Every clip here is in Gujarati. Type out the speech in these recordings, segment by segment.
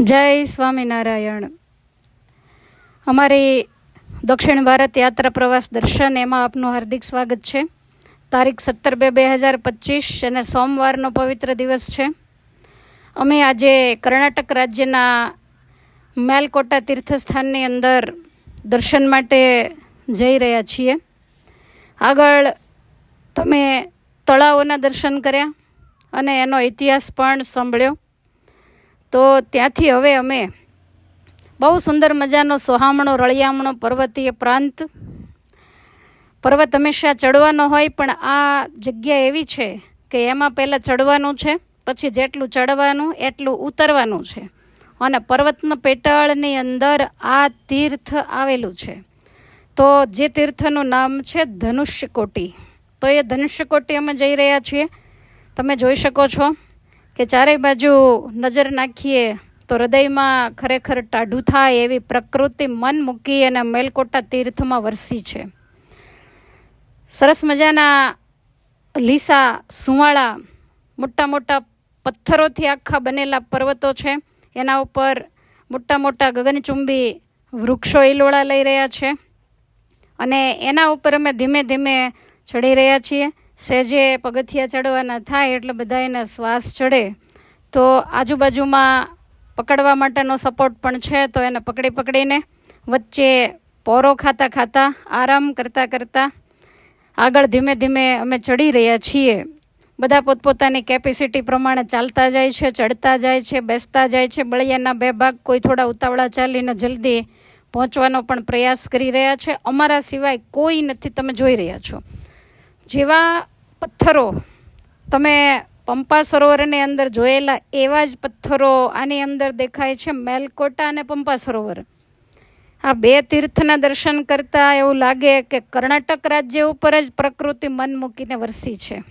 જય સ્વામિનારાયણ. અમારી દક્ષિણ ભારત યાત્રા પ્રવાસ દર્શન, એમાં આપનું હાર્દિક સ્વાગત છે. તારીખ સત્તર બે બે હજાર પચીસ અને સોમવારનો પવિત્ર દિવસ છે. અમે આજે કર્ણાટક રાજ્યના મેલકોટા તીર્થસ્થાનની અંદર દર્શન માટે જઈ રહ્યા છીએ. આગળ તમે તળાવોના દર્શન કર્યા અને એનો ઇતિહાસ પણ સાંભળ્યો. તો ત્યાંથી હવે અમે બહુ સુંદર મજાનો સોહામણો, રળિયામણો, પર્વતીય પ્રાંત. પર્વત હંમેશા ચડવાનો હોય, પણ આ જગ્યા એવી છે કે એમાં પહેલાં ચડવાનું છે, પછી જેટલું ચડવાનું, એટલું ઉતરવાનું છે. અને પર્વતના પેટાળની અંદર આ તીર્થ આવેલું છે. તો જે તીર્થનું નામ છે ધનુષ્યકોટી. તો એ ધનુષ્યકોટી અમે જઈ રહ્યા છીએ. તમે જોઈ શકો છો. કે ચારેય બાજુ નજર નાખીએ તો હૃદયમાં ખરેખર ટાઢું થાય એવી પ્રકૃતિ મન મૂકી અને મેલકોટા તીર્થમાં વરસી છે. સરસ મજાના લીસા સુંવાળા મોટા મોટા પથ્થરોથી આખા બનેલા પર્વતો છે. એના ઉપર મોટા મોટા ગગનચુંબી વૃક્ષો ઈલોળા લઈ રહ્યા છે. અને એના ઉપર અમે ધીમે ધીમે ચડી રહ્યા છીએ. સહેજે પગથિયા ચડવાના થાય એટલે બધા એને શ્વાસ ચડે. તો આજુબાજુમાં પકડવા માટેનો સપોર્ટ પણ છે, તો એને પકડી પકડીને વચ્ચે પોરો ખાતા ખાતા, આરામ કરતાં કરતાં આગળ ધીમે ધીમે અમે ચડી રહ્યા છીએ. બધા પોતપોતાની કેપેસિટી પ્રમાણે ચાલતા જાય છે, ચડતા જાય છે, બેસતા જાય છે. બળિયાના બે ભાગ કોઈ થોડા ઉતાવળા ચાલીને જલ્દી પહોંચવાનો પણ પ્રયાસ કરી રહ્યા છે. અમારા સિવાય કોઈ નથી, તમે જોઈ રહ્યા છો. જેવા પથ્થરો, તમે પંપા સરોવરની અંદર જોયેલા એવા જ પથ્થરો આની અંદર દેખાય છે મેલકોટા અને પંપા સરોવર. આ બે તીર્થના દર્શન કરતાં એવું લાગે કે કર્ણાટક રાજ્ય ઉપર જ પ્રકૃતિ મન મૂકીને વરસી છે.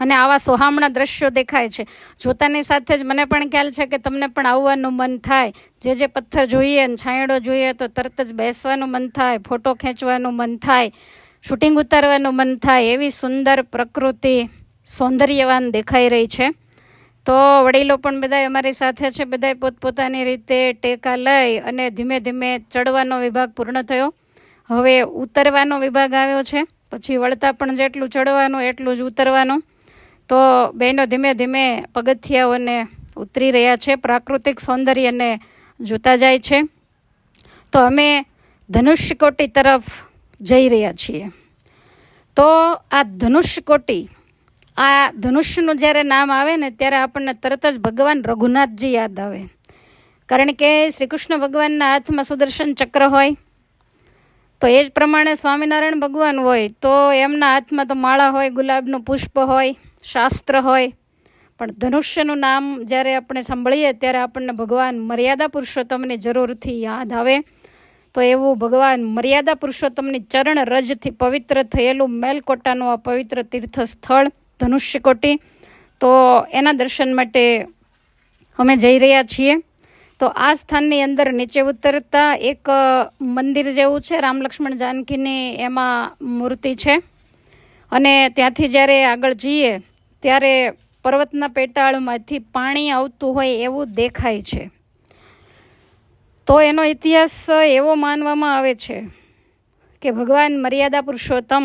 અને આવા સોહામણા દ્રશ્યો દેખાય છે. જોતાની સાથે જ મને પણ ખ્યાલ છે કે તમને પણ આવવાનું મન થાય. જે જે પથ્થર જોઈએ અને છાંયડો જોઈએ તો તરત જ બેસવાનું મન થાય, ફોટો ખેંચવાનું મન થાય. શૂટિંગ ઉતારવાનું મન થાય એવી સુંદર પ્રકૃતિ સૌંદર્યવાન દેખાઈ રહી છે. તો વડીલો પણ બધા અમારી સાથે છે. બધા પોતપોતાની રીતે ટેકા લઈ અને ધીમે ધીમે ચડવાનો વિભાગ પૂર્ણ થયો. હવે ઉતરવાનો વિભાગ આવ્યો છે. પછી વળતા પણ જેટલું ચડવાનું એટલું જ ઉતરવાનું. તો બહેનો ધીમે ધીમે પગથિયાઓને ઉતરી રહ્યા છે. પ્રાકૃતિક સૌંદર્યને જોતા જાય છે. તો અમે ધનુષ્યકોટી તરફ જઈ રહ્યા છીએ. તો આ ધનુષ્યકોટી આ ધનુષ્યનું જ્યારે નામ આવે ને ત્યારે આપણને તરત જ ભગવાન રઘુનાથજી યાદ આવે. કારણ કે શ્રી કૃષ્ણ ભગવાનના હાથમાં સુદર્શન ચક્ર હોય, તો એ જ પ્રમાણે સ્વામિનારાયણ ભગવાન હોય, તો એમના હાથમાં તો માળા હોય, ગુલાબનું પુષ્પ હોય, શાસ્ત્ર હોય. પણ ધનુષ્યનું નામ જ્યારે આપણે સાંભળીએ ત્યારે આપણને ભગવાન મર્યાદા પુરુષોત્તમની જરૂરથી યાદ આવે. તો એવું ભગવાન મર્યાદા પુરુષોત્તમની ચરણ રજથી પવિત્ર થયેલું મેલકોટાનું આ પવિત્ર તીર્થ સ્થળ ધનુષ્યકોટી. તો એના દર્શન માટે અમે જઈ રહ્યા છીએ. તો આ સ્થાનની અંદર નીચે ઉતરતા એક મંદિર જેવું છે, રામ લક્ષ્મણ જાનકીની એમાં મૂર્તિ છે. અને ત્યાંથી જ્યારે આગળ જઈએ, ત્યારે પર્વતના પેટાળમાંથી પાણી આવતું હોય એવું દેખાય છે. તો એનો ઇતિહાસ એવો માનવામાં આવે છે કે ભગવાન મર્યાદા પુરુષોત્તમ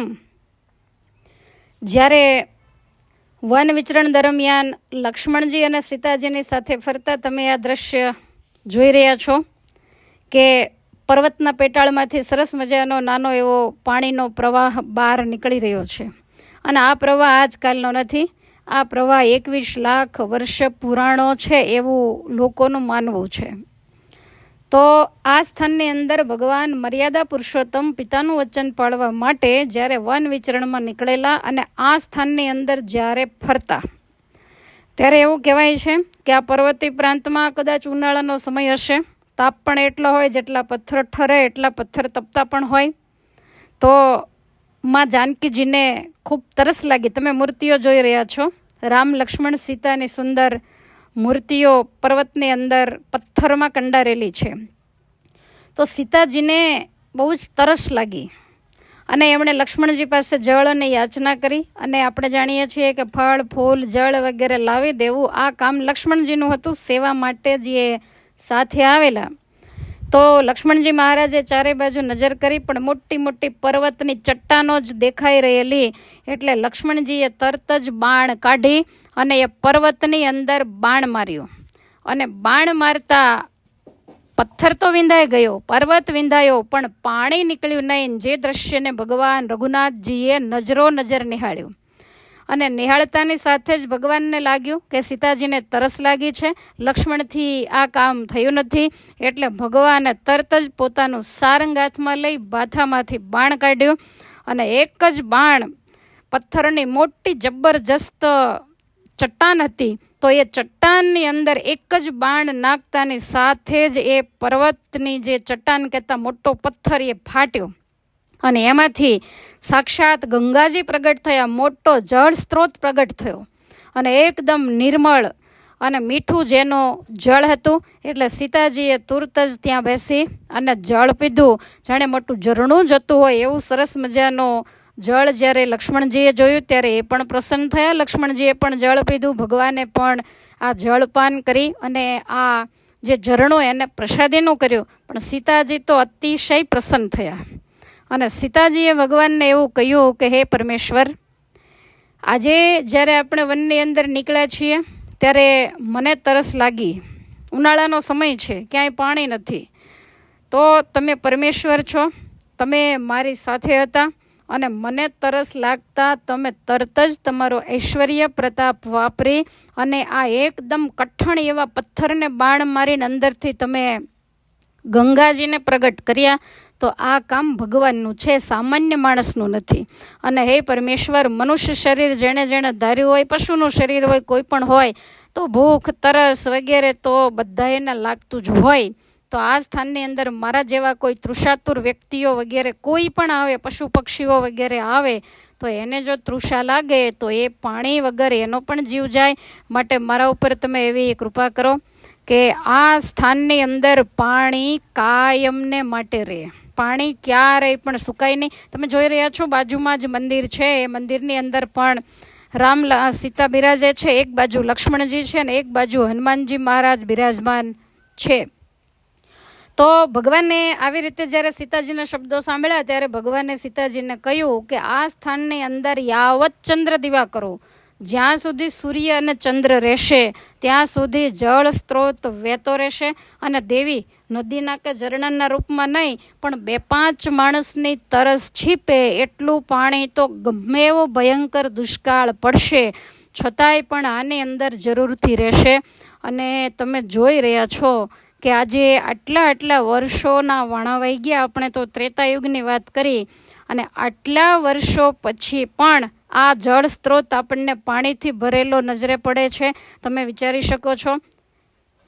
જ્યારે વન વિચરણ દરમિયાન લક્ષ્મણજી અને સીતાજીની સાથે ફરતા, તમે આ દ્રશ્ય જોઈ રહ્યા છો કે પર્વતના પેટાળમાંથી સરસ મજાનો નાનો એવો પાણીનો પ્રવાહ બહાર નીકળી રહ્યો છે. અને આ પ્રવાહ આજકાલનો નથી, આ પ્રવાહ એકવીસ લાખ વર્ષ પુરાણો છે એવું લોકોનું માનવું છે. તો આ સ્થાનની અંદર ભગવાન મર્યાદા પુરુષોત્તમ પિતાનું વચન પાળવા માટે જ્યારે વન વિચરણમાં નીકળેલા અને આ સ્થાનની અંદર જ્યારે ફરતા. ત્યારે એવું કહેવાય છે કે આ પર્વતી પ્રાંતમાં કદાચ ઉનાળાનો સમય હશે, તાપ પણ એટલો હોય જેટલા પથ્થર ઠરે એટલા પથ્થર તપતા પણ હોય. તો માં જાનકીજીને ખૂબ તરસ લાગી. તમે મૂર્તિઓ જોઈ રહ્યા છો. રામ, લક્ષ્મણ સીતાની સુંદર મૂર્તિઓ પર્વતની અંદર પથ્થરમાં કંડારેલી છે. તો સીતાજીને બહુ જ તરસ લાગી અને એમણે લક્ષ્મણજી પાસે જળ અને યાચના કરી અને આપણે જાણીએ છીએ કે ફળ, ફૂલ, જળ વગેરે લાવી દેવું આ કામ લક્ષ્મણજીનું હતું. સેવા માટે જ સાથે આવેલા તો લક્ષ્મણજી મહારાજે ચારે બાજુ નજર કરી પણ મોટી મોટી પર્વતની ચટ્ટાનો જ દેખાઈ રહેલી. એટલે લક્ષ્મણજીએ તરત જ બાણ કાઢી અને એ પર્વતની અંદર બાણ માર્યું. અને બાણ મારતા પથ્થર તો વિંધાઈ ગયો, પર્વત વિંધાયો, પણ પાણી નીકળ્યું નહીં. જે દ્રશ્યને ભગવાન રઘુનાથજીએ નજરો નજર નિહાળ્યું. અને નિહાળતાની સાથે જ ભગવાનને લાગ્યું કે સીતાજીને તરસ લાગી છે. લક્ષ્મણથી આ કામ થયું નથી. એટલે ભગવાને તરત જ પોતાનું સારંગ હાથમાં લઈ બાથામાંથી બાણ કાઢ્યું અને એક જ બાણ પથ્થરની મોટી જબરજસ્ત ચટ્ટાન હતી. તો એ ચટ્ટાનની અંદર એક જ બાણ નાખતાની સાથે જ એ પર્વતની જે ચટ્ટાન કહેતા મોટો પથ્થર એ ફાટ્યો. અને એમાંથી સાક્ષાત ગંગાજી પ્રગટ થયા, મોટો જળ સ્ત્રોત પ્રગટ થયો. અને એકદમ નિર્મળ અને મીઠું જેનું જળ હતું, એટલે સીતાજીએ તુરત જ ત્યાં બેસી અને જળ પીધું. જાણે મોટું ઝરણું જતું હોય એવું સરસ મજાનું જળ જ્યારે લક્ષ્મણજીએ જોયું, ત્યારે એ પણ પ્રસન્ન થયા. લક્ષ્મણજીએ પણ જળ પીધું, ભગવાને પણ આ જળપાન કરી અને આ જે ઝરણું એને પ્રસાદીનું કર્યું. પણ સીતાજી તો અતિશય પ્રસન્ન થયા. અને સીતાજીએ ભગવાનને એવું કહ્યું કે, હે પરમેશ્વર, આજે જ્યારે આપણે વનની અંદર નીકળ્યા છીએ, ત્યારે મને તરસ લાગી. ઉનાળાનો સમય છે, ક્યાંય પાણી નથી. તો તમે પરમેશ્વર છો, તમે મારી સાથે હતા અને મને તરસ લાગતા તમે તરત જ તમારો ઐશ્વર્ય પ્રતાપ વાપરી અને આ એકદમ કઠણ એવા પથ્થરને બાણ મારીને અંદરથી તમે ગંગાજીને પ્રગટ કર્યા તો આ કામ ભગવાનનું છે, સામાન્ય માણસનું નથી. અને હે પરમેશ્વર, મનુષ્ય શરીર જેણે જેણે ધાર્યું હોય, પશુનું શરીર હોય, કોઈ પણ હોય, તો ભૂખ, તરસ વગેરે તો બધા એને લાગતું જ હોય. તો આ સ્થાનની અંદર મારા જેવા કોઈ તૃષાતુર વ્યક્તિઓ વગેરે કોઈ પણ આવે, પશુ પક્ષીઓ વગેરે આવે, તો એને જો તૃષા લાગે, તો એ પાણી વગર એનો પણ જીવ જાય. માટે મારા ઉપર તમે એવી કૃપા કરો કે આ સ્થાનની અંદર પાણી કાયમને માટે રહે. પાણી ક્યારેય પણ સુકાય નહીં. તમે જોઈ રહ્યા છો, બાજુમાં જ મંદિર છે. એ મંદિરની અંદર પણ રામ સીતા બિરાજે છે. એક બાજુ લક્ષ્મણજી છે ને એક બાજુ હનુમાનજી મહારાજ બિરાજમાન છે. તો ભગવાને આવી રીતે જ્યારે સીતાજીના શબ્દો સાંભળ્યા, ત્યારે ભગવાને સીતાજીને કહ્યું કે આ સ્થાનની અંદર યાવત ચંદ્ર દીવા કરો. જ્યાં સુધી સૂર્ય અને ચંદ્ર રહેશે, ત્યાં સુધી જળ સ્ત્રોત વહેતો રહેશે અને દેવી નદીના કે ઝરણાના રૂપમાં નહીં, પણ બે પાંચ માણસની તરસ છીપે એટલું પાણી તો ગમે એવો ભયંકર દુષ્કાળ પડશે. છતાંય પણ આની અંદર જરૂરથી રહેશે. અને તમે જોઈ રહ્યા છો કે આજે આટલા આટલા વર્ષોના વણાવાઈ ગયા. આપણે તો ત્રેતાયુગની વાત કરી. અને આટલા વર્ષો પછી પણ આ જળ સ્ત્રોત આપણને પાણીથી ભરેલો નજરે પડે છે. તમે વિચારી શકો છો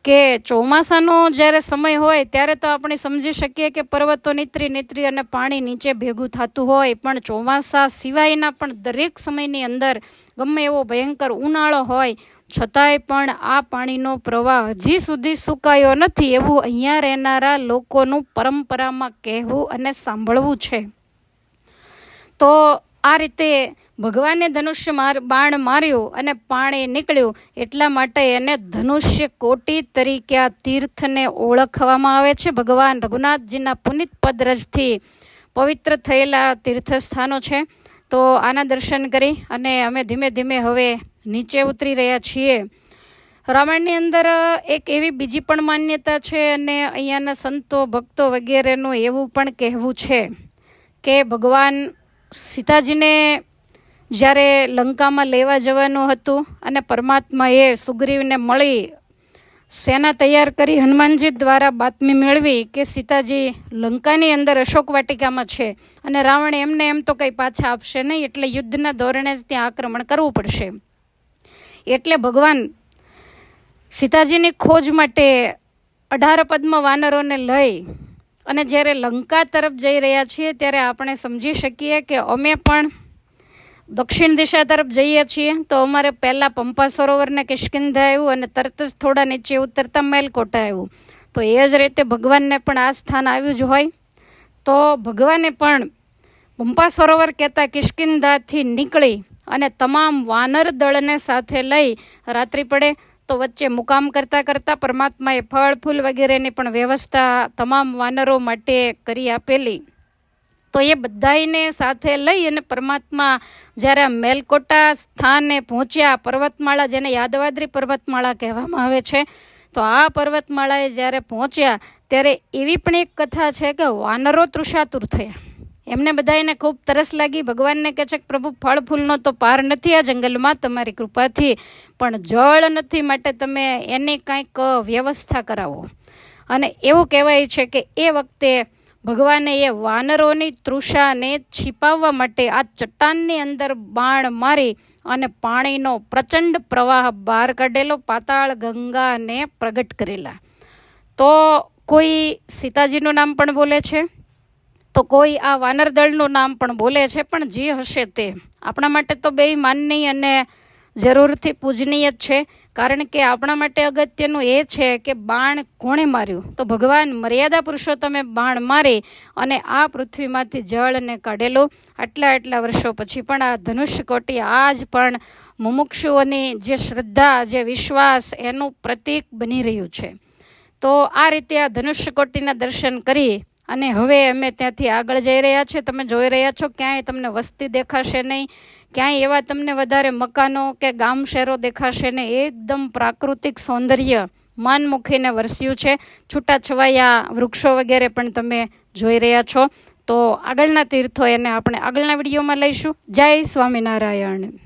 કે ચોમાસાનો જ્યારે સમય હોય ત્યારે તો આપણે સમજી શકીએ કે પર્વતો નીતરી નીતરી અને પાણી નીચે ભેગું થતું હોય. પણ ચોમાસા સિવાયના પણ દરેક સમયની અંદર ગમે એવો ભયંકર ઉનાળો હોય, છતાંય પણ આ પાણીનો પ્રવાહ હજી સુધી સુકાયો નથી એવું અહીંયા રહેનારા લોકોનું પરંપરામાં કહેવું અને સાંભળવું છે. તો આ રીતે ભગવાને ધનુષ્ય માર, બાણ માર્યું અને પાણી નીકળ્યું, એટલા માટે એને ધનુષ્ય કોટી તરીકે આ તીર્થને ઓળખવામાં આવે છે. ભગવાન રઘુનાથજીના પુનિત પદરજથી પવિત્ર થયેલા તીર્થસ્થાનો છે. તો આના દર્શન કરી અને અમે ધીમે ધીમે હવે નીચે ઉતરી રહ્યા છીએ. રામાયણની અંદર એક એવી બીજી પણ માન્યતા છે અને અહીંયાના સંતો, ભક્તો વગેરેનું એવું પણ કહેવું છે કે ભગવાન સીતાજીને જ્યારે લંકામાં લેવા જવાનું હતું અને પરમાત્માએ સુગ્રીવને મળી સેના તૈયાર કરી હનુમાનજી દ્વારા બાતમી મેળવી કે સીતાજી લંકાની અંદર અશોક વાટિકામાં છે અને રાવણ એમને એમ તો કંઈ પાછા આપશે નહીં એટલે યુદ્ધના ધોરણે જ ત્યાં આક્રમણ કરવું પડશે. એટલે ભગવાન સીતાજીની ખોજ માટે અઢાર પદ્મ વાનરોને લઈ અને જ્યારે લંકા તરફ જઈ રહ્યા છીએ, ત્યારે આપણે સમજી શકીએ કે અમે પણ દક્ષિણ દિશા તરફ જઈએ છીએ. તો અમારે પહેલાં પંપા સરોવરને કિષ્કિંધા આવ્યું અને તરત જ થોડા નીચે ઉતરતા મેલકોટા આવ્યું. તો એ જ રીતે ભગવાનને પણ આ સ્થાન આવ્યું જ હોય. તો ભગવાને પણ પંપા સરોવર કહેતા કિષ્કિંધાથી નીકળી અને તમામ વાનર દળને સાથે લઈ રાત્રિ પડે તો વચ્ચે મુકામ કરતાં કરતાં પરમાત્માએ ફળ, ફૂલ વગેરેની પણ વ્યવસ્થા તમામ વાનરો માટે કરી આપેલી. તો એ બધાયને સાથે લઈ અને પરમાત્મા જ્યારે મેલકોટા સ્થાને પહોંચ્યા પર્વતમાળા જેને યાદવાદ્રી પર્વતમાળા કહેવામાં આવે છે, તો આ પર્વતમાળાએ જ્યારે પહોંચ્યા, ત્યારે એવી પણ એક કથા છે કે વાનરો તૃષાતુર થયા. એમને બધાને ખૂબ તરસ લાગી. ભગવાનને કહે છે કે, પ્રભુ ફળ ફૂલનો તો પાર નથી આ જંગલમાં તમારી કૃપાથી, પણ જળ નથી માટે તમે એની કાંઈક વ્યવસ્થા કરાવો. અને એવું કહેવાય છે કે, એ વખતે ભગવાને એ વાનરોની તૃષાને છીપાવવા માટે આ ચટ્ટાનની અંદર બાણ મારી અને પાણીનો પ્રચંડ પ્રવાહ બહાર કાઢેલો પાતાળ ગંગાને પ્રગટ કરેલા. તો કોઈ સીતાજીનું નામ પણ બોલે છે? તો કોઈ આ વાનર દળનું નામ પણ બોલે છે, પણ જે હશે તે. આપણા માટે તો બે માનનીય અને જરૂરથી પૂજનીય જ છે, કારણ કે આપણા માટે અગત્યનું એ છે કે બાણ કોણે માર્યું? તો ભગવાન મર્યાદા પુરુષોત્તમે બાણ મારી અને આ પૃથ્વીમાંથી જળને કાઢેલું આટલા આટલા વર્ષો પછી. પણ આ ધનુષ્યકોટી આજ પણ મુમુક્ષુઓની જે શ્રદ્ધા, જે વિશ્વાસ, એનું પ્રતીક બની રહ્યું છે. તો આ રીતે આ ધનુષ્યકોટીના દર્શન કરી અને હવે અમે ત્યાંથી આગળ જઈ રહ્યા છીએ. તમે જોઈ રહ્યા છો, ક્યાંય તમને વસ્તી દેખાશે નહીં. ક્યાંય એવા તમને વધારે મકાનો કે ગામ શહેરો દેખાશે નહીં. એકદમ પ્રાકૃતિક સૌંદર્ય મન મૂકીને વરસ્યું છે. છૂટાછવાયા વૃક્ષો વગેરે પણ તમે જોઈ રહ્યા છો. તો આગળના તીર્થો એને આપણે આગળના વિડીયોમાં લઈશું. જય સ્વામિનારાયણ.